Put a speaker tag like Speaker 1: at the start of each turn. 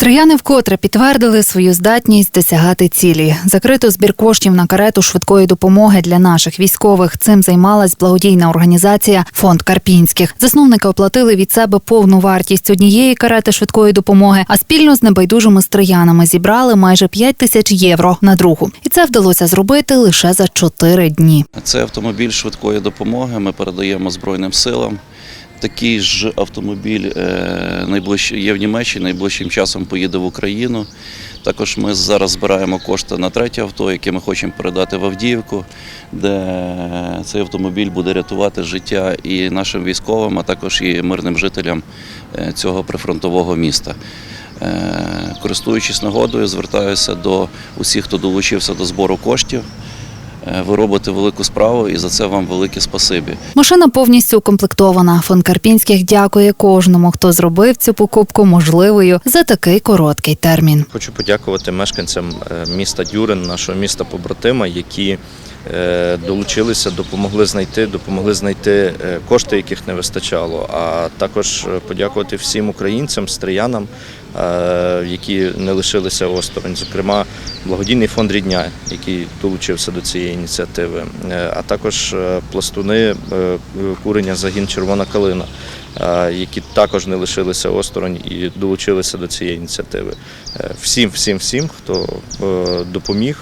Speaker 1: Стрияни вкотре підтвердили свою здатність досягати цілі. Закрито збір коштів на карету швидкої допомоги для наших військових. Цим займалась благодійна організація Фонд Карпінських. Засновники оплатили від себе повну вартість однієї карети швидкої допомоги, а спільно з небайдужими стриянами зібрали майже 5 тисяч євро на другу. І це вдалося зробити лише за 4 дні.
Speaker 2: Це автомобіль швидкої допомоги. Ми передаємо Збройним силам. Такий ж автомобіль е, найближче є в Німеччині, найближчим часом поїде в Україну. Також ми зараз збираємо кошти на третє авто, яке ми хочемо передати в Авдіївку, де цей автомобіль буде рятувати життя і нашим військовим, а також і мирним жителям е, цього прифронтового міста. Е, Користуючись нагодою, звертаюся до усіх, хто долучився до збору коштів. Е, Ви робите велику справу і за це вам велике спасибі.
Speaker 1: Машина повністю укомплектована. Фонд Карпінських дякує кожному, хто зробив цю покупку можливою за такий короткий термін.
Speaker 3: Хочу подякувати мешканцям е, міста Дюрин, нашого міста побратима, які е, долучилися, допомогли знайти, допомогли знайти кошти, яких не вистачало. А також подякувати всім українцям, стріянам, які не лишилися осторонь. Зокрема, благодійний фонд Рідня, який долучився до цієї ініціативи, е, а також е, пластуни е, курення загін Червона калина. е, Які також не лишилися осторонь і долучилися до цієї ініціативи. Е, Всім, всім, всім, хто е, допоміг,